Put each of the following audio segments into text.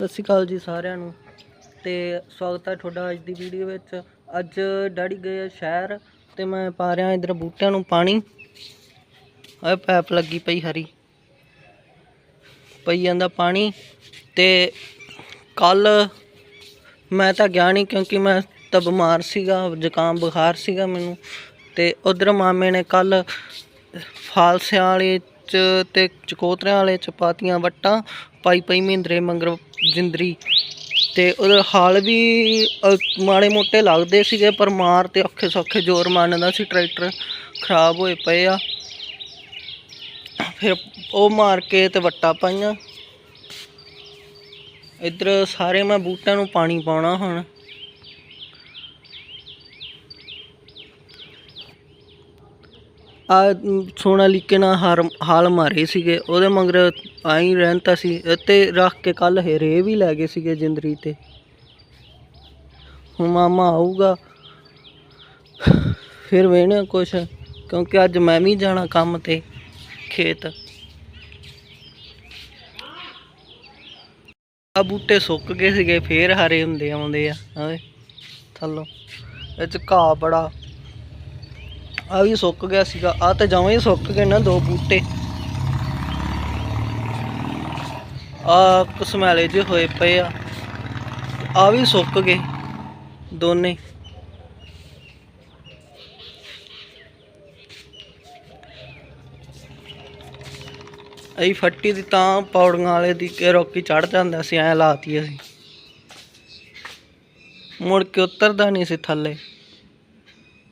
ਸਤਿ ਸ਼੍ਰੀ ਅਕਾਲ ਜੀ ਸਾਰਿਆਂ ਨੂੰ ਤੇ ਸਵਾਗਤ ਹੈ ਤੁਹਾਡਾ ਅੱਜ ਦੀ ਵੀਡੀਓ ਵਿੱਚ। ਅੱਜ ਡੈਡੀ ਗਏ ਆ ਸ਼ਹਿਰ ਤੇ ਮੈਂ ਪਾ ਰਿਹਾ ਇਧਰ ਬੂਟਿਆਂ ਨੂੰ ਪਾਣੀ। ਆ ਪੈਪ ਲੱਗੀ ਪਈ ਹਰੀ। ਪਈ ਜਾਂਦਾ ਪਾਣੀ ਤੇ ਕੱਲ ਮੈਂ ਤਾਂ ਗਿਆ ਨਹੀਂ ਕਿਉਂਕਿ ਮੈਂ ਤਾਂ ਬਿਮਾਰ ਸੀਗਾ, ਜ਼ੁਕਾਮ ਬੁਖਾਰ ਸੀਗਾ ਮੈਨੂੰ। ਤੇ ਉਧਰ ਮਾਮੇ ਨੇ ਕੱਲ ਫਾਲਸਿਆਂ ਵਾਲੇ ਚ ਤੇ ਚਕੋਤਰਿਆਂ ਵਾਲੇ ਚ ਪਾਤੀਆਂ ਵੱਟਾਂ। ਪਾਈ ਪਾਈ ਮਹਿੰਦਰੇ ਮੰਗਰ ਜਿੰਦਰੀ ਤੇ ਉਹਦੇ ਹਾਲ ਵੀ ਮਾੜੇ ਮੋਟੇ ਲੱਗਦੇ ਸੀਗੇ, ਪਰ ਮਾਰ ਤੇ ਔਖੇ ਸੌਖੇ ਜ਼ੋਰ ਮੰਨਦਾ ਸੀ, ਟਰੈਕਟਰ ਖਰਾਬ ਹੋਏ ਪਏ ਆ। ਫਿਰ ਉਹ ਮਾਰ ਕੇ ਤੇ ਵੱਟਾਂ ਪਾਈਆਂ। ਇੱਧਰ ਸਾਰੇ ਮੈਂ ਬੂਟਿਆਂ ਨੂੰ ਪਾਣੀ ਪਾਉਣਾ ਹੁਣ। ਆ ਸੋਨਾਲੀਕੇ ਨਾਲ ਹਾਰ, ਹਾਲ ਮਾਰੇ ਸੀਗੇ। ਉਹਦੇ ਮਗਰ ਆਈ ਰਹਿੰਦਾ ਸੀ। ਤੇ ਰੱਖ ਕੇ ਕੱਲ ਰੇ ਵੀ ਲੈ ਗਏ ਸੀਗੇ ਜਿੰਦਰੀ ਤੇ। ਹੁਣ ਮਾਮਾ ਆਊਗਾ। ਫਿਰ ਵੇਣੇ ਕੁਛ, ਕਿਉਂਕਿ ਅੱਜ ਮੈਂ ਵੀ ਜਾਣਾ ਕੰਮ ਤੇ, ਖੇਤ। ਆ ਬੂਟੇ ਸੁੱਕ ਗਏ ਸੀਗੇ, ਫੇਰ ਹਰੇ ਹੁੰਦੇ ਆਉਂਦੇ ਆ। ਆਵੇ ਥੱਲੋਂ। ਇਹ ਚ ਘਾਹ ਬੜਾ। ਆ ਵੀ ਸੁੱਕ ਗਿਆ ਸੀਗਾ। ਆ ਤੇ ਜਮਾਂ ਹੀ ਸੁੱਕ ਗਏ ਨਾ ਦੋ ਬੂਟੇ। ਆ ਕਸਮੈਲੇ ਜਿਹੇ ਹੋਏ ਪਏ ਆ। ਆ ਵੀ ਸੁੱਕ ਗਏ ਦੋਨੇ। ਅਈ ਫੱਟੀ ਦੀ ਤਾਂ ਪੌੜੀਆਂ ਵਾਲੇ ਦੀ ਕੇ ਰੋਕੀ ਚੜ ਜਾਂਦਾ ਸੀ, ਐ ਲਾਤੀ ਅਸੀਂ। ਮੁੜ ਕੇ ਉਤਰਦਾ ਨਹੀਂ ਸੀ ਥੱਲੇ।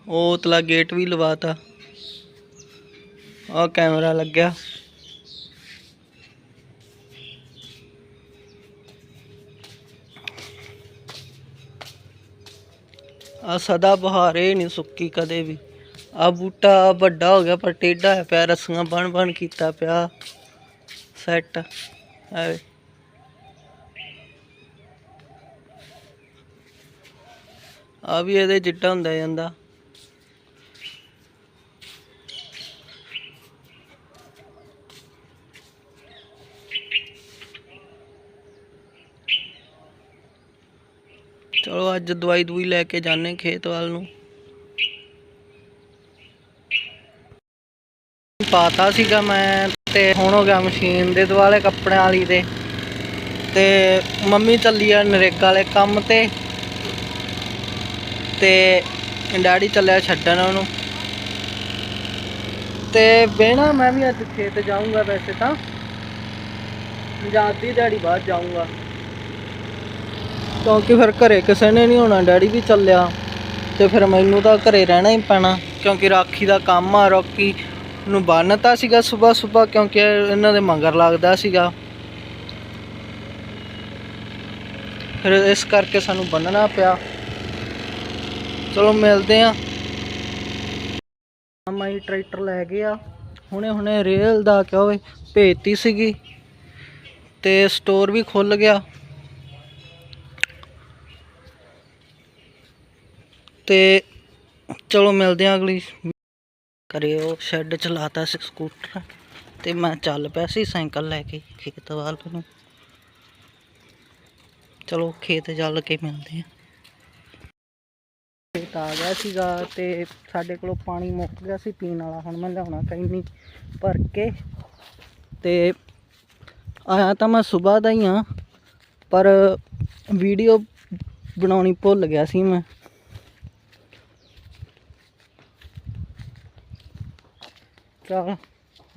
ਉਹ ਉਤਲਾ ਗੇਟ ਵੀ ਲਵਾਤਾ। ਆ ਕੈਮਰਾ ਲੱਗਿਆ। ਆ ਸਦਾ ਬਹਾਰੇ ਨਹੀਂ ਸੁੱਕੀ ਕਦੇ ਵੀ। ਆ ਬੂਟਾ ਵੱਡਾ ਹੋ ਗਿਆ, ਪਰ ਟੇਢਾ ਹੈ ਪਿਆ, ਰਸੀਆਂ ਬਣ ਬਣ ਕੀਤਾ ਪਿਆ। ਸੈੱਟ ਐ ਆ ਵੀ ਇਹਦੇ ਜਿੱਡਾ ਹੁੰਦਾ ਜਾਂਦਾ। ਚਲੋ, ਅੱਜ ਦਵਾਈ ਦਵਾਈ ਲੈ ਕੇ ਜਾਣੇ ਖੇਤ ਵੱਲ ਨੂੰ। ਪਾਤਾ ਸੀਗਾ ਮੈਂ ਤੇ ਹੁਣ ਹੋ ਗਿਆ ਮਸ਼ੀਨ ਦੇ ਦੁਆਲੇ ਕੱਪੜਿਆਂ ਵਾਲੀ ਦੇ। ਤੇ ਮੰਮੀ ਚੱਲੀ ਆ ਨਰੇਗਾ ਵਾਲੇ ਕੰਮ ਤੇ। ਤੇ ਡੈਡੀ ਚੱਲਿਆ ਛੱਡਣ ਉਹਨੂੰ। ਤੇ ਬਹਿਣਾ ਮੈਂ ਵੀ ਅੱਜ ਖੇਤ ਜਾਊਂਗਾ ਵੈਸੇ ਤਾਂ। ਜਾਂਦੀ ਦਿਹਾੜੀ ਬਾਅਦ ਜਾਊਂਗਾ। ਕਿਉਂਕਿ ਫਿਰ ਘਰੇ ਕਿਸੇ ਨੇ ਨਹੀਂ ਹੋਣਾ, ਡੈਡੀ ਵੀ ਚੱਲਿਆ। ਤੇ ਫਿਰ ਮੈਨੂੰ ਤਾਂ ਘਰੇ ਰਹਿਣਾ ਹੀ ਪੈਣਾ, ਕਿਉਂਕਿ ਰਾਖੀ ਦਾ ਕੰਮ ਆ ਰੋਕੀ ਨੂੰ ਬੰਨਤਾ ਸੀਗਾ ਸਵੇਰ ਸਵੇਰ ਕਿਉਂਕਿ ਇਹਨਾਂ ਦੇ ਮੰਗਰ ਲੱਗਦਾ ਸੀਗਾ। ਫਿਰ ਇਸ ਕਰਕੇ ਸਾਨੂੰ ਬੰਨਣਾ ਪਿਆ। ਚਲੋ ਮਿਲਦੇ ਆ ਮਾਮਾ ਟਰੈਕਟਰ ਲੈ ਗਿਆ ਹੁਣੇ ਹੁਣੇ ਰੇਲ ਦਾ ਕਿਹਾ ਹੋਵੇ ਭੇਜਤੀ ਸੀਗੀ। ਤੇ ਸਟੋਰ ਵੀ ਖੁੱਲ ਗਿਆ। ਤੇ ਚਲੋ ਮਿਲਦੇ ਆ ਅਗਲੀ ਕਰਿਓ ਸ਼ੈੱਡ ਚਲਾਤਾ ਸੀ ਸਕੂਟਰ ਤੇ ਮੈਂ ਚੱਲ ਪਿਆ ਸੀ ਸਾਈਕਲ ਲੈ ਕੇ ਖੇਤ ਵੱਲ ਨੂੰ। ਚਲੋ ਖੇਤ ਚੱਲ ਕੇ ਮਿਲਦੇ ਆ। ਖੇਤ ਆ ਗਿਆ ਸੀਗਾ ਤੇ ਸਾਡੇ ਕੋਲੋਂ ਪਾਣੀ ਮੁੱਕ ਗਿਆ ਸੀ ਪੀਣ ਵਾਲਾ, ਹੁਣ ਮੈਂ ਲਿਆਉਣਾ ਕੈਨੀ ਭਰ ਕੇ। ਤੇ ਆਇਆ ਤਾਂ ਮੈਂ ਸਵੇਰ ਦਾ ਹੀ ਆ, ਪਰ ਵੀਡੀਓ ਬਣਾਉਣੀ ਭੁੱਲ ਗਿਆ ਸੀ ਮੈਂ। ਚਲ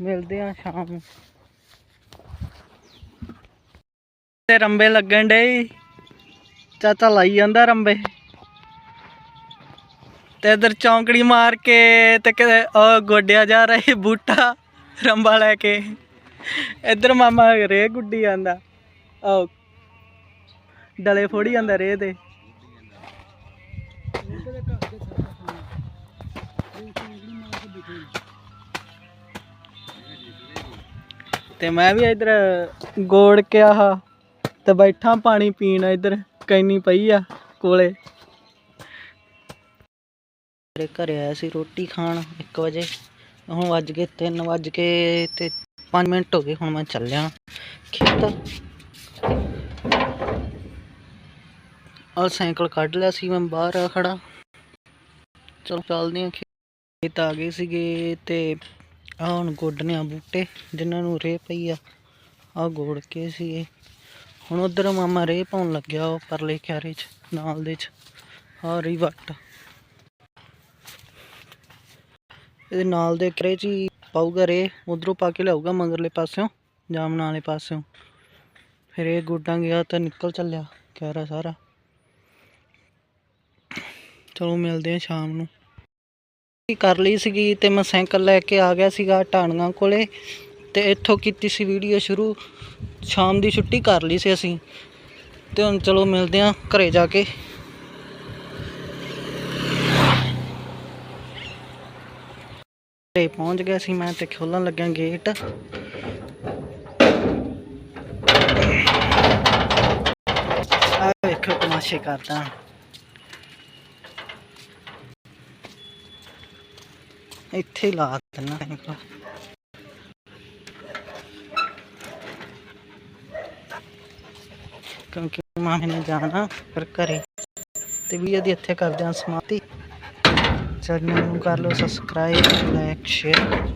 ਮਿਲਦੇ ਆ ਸ਼ਾਮ ਨੂੰ। ਤੇ ਰੰਬੇ ਲੱਗਣ ਡੇ ਚਾਚਾ ਲਾਈ ਜਾਂਦਾ ਰੰਬੇ। ਤੇ ਇਧਰ ਚੌਂਕੜੀ ਮਾਰ ਕੇ ਤੇ ਕਿਤੇ ਉਹ ਗੋਡਿਆ ਜਾ ਰਿਹਾ ਬੂਟਾ ਰੰਬਾ ਲੈ ਕੇ। ਇਧਰ ਮਾਮਾ ਰੇ ਗੁੱਡੀ ਜਾਂਦਾ ਉਹ ਡਲੇ ਫੋੜੀ ਜਾਂਦਾ ਰੇ ਤੇ। ਤੇ ਮੈਂ ਵੀ ਇਧਰ ਗੋੜ ਕੇ ਆਹ ਤੇ ਬੈਠਾ ਪਾਣੀ ਪੀਣ ਇਧਰ, ਕੈਨੀ ਪਈ ਆ ਕੋਲੇ। ਮੇਰੇ ਘਰੇ ਆਇਆ ਸੀ ਰੋਟੀ ਖਾਣ 1 ਵਜੇ। ਹੁਣ ਵੱਜ ਕੇ 3 ਵੱਜ ਕੇ ਤੇ 5 ਮਿੰਟ ਹੋ ਗਏ, ਹੁਣ ਮੈਂ ਚੱਲਿਆ। ਖੇਤ। ਆ ਸਾਈਕਲ ਕੱਢ ਲਿਆ ਸੀ, ਮੈਂ ਬਾਹਰ ਖੜਾ ਚਲੋ ਚੱਲਦੇ ਆ ਖੇਤ ਆ ਗਏ ਸੀਗੇ ਤੇ ਆਹ ਹੁਣ ਗੋਡਨੇ ਆ ਬੂਟੇ ਜਿਨ੍ਹਾਂ ਨੂੰ ਰੇਹ ਪਈ ਆ। ਆ ਗੋੜ ਕੇ ਇਹ। ਹੁਣ ਉਧਰ ਮਾਮਾ ਰੇਹ ਪਾਉਣ ਲੱਗਿਆ ਉਹ ਪਰਲੇ ਕਿਆਰੇ ਚ, ਨਾਲ ਦੇ ਚ। ਆ ਰਹੀ ਵੱਟ। ਇਹਦੇ ਨਾਲ ਦੇ ਕਰੇ ਚ ਹੀ ਪਾਊਗਾ ਰੇ ਉਧਰੋਂ ਪਾ ਕੇ ਲਿਆਊਗਾ ਮਗਰਲੇ ਪਾਸਿਓਂ ਜਾਮਨਾ ਵਾਲੇ ਪਾਸਿਓਂ। ਫਿਰ ਇਹ ਗੋਡਾਂ ਗਿਆ ਤਾਂ ਨਿਕਲ ਚੱਲਿਆ ਕਿਆਰਾ ਸਾਰਾ। ਚਲੋ ਮਿਲਦੇ ਆ ਸ਼ਾਮ ਨੂੰ। ਕਰ ਲਈ ਸੀਗੀ ਤੇ ਮੈਂ ਸਾਈਕਲ ਲੈ ਕੇ ਆ ਗਿਆ ਸੀਗਾ ਢਾਣੀਆਂ ਕੋਲੇ ਤੇ ਇੱਥੋਂ ਕੀਤੀ ਸੀ ਵੀਡੀਓ ਸ਼ੁਰੂ। ਸ਼ਾਮ ਦੀ ਛੁੱਟੀ ਕਰ ਲਈ ਸੀ ਅਸੀਂ। ਤੇ ਹੁਣ ਚਲੋ ਮਿਲਦੇ ਆ ਘਰੇ ਜਾ ਕੇ। ਘਰੇ ਪਹੁੰਚ ਗਿਆ ਸੀ ਮੈਂ ਤੇ ਖੋਲਣ ਲੱਗਿਆ ਗੇਟ। ਆ ਵੇਖੋ ਤਮਾਸ਼ੇ ਕਰਦਾ। ਇੱਥੇ ਲਾ ਦੇਣਾ ਸਾਈਕਲ ਕਿਉਂਕਿ ਮਾਮੇ ਨੇ ਜਾਣਾ ਫਿਰ ਘਰੇ ਤੇ ਵੀਡੀਓ ਦੀ ਇੱਥੇ ਕਰਦੇ ਹਾਂ ਸਮਾਪਤੀ। ਚੈਨਲ ਨੂੰ ਕਰ ਲਓ ਸਬਸਕ੍ਰਾਈਬ ਲਾਈਕ ਸ਼ੇਅਰ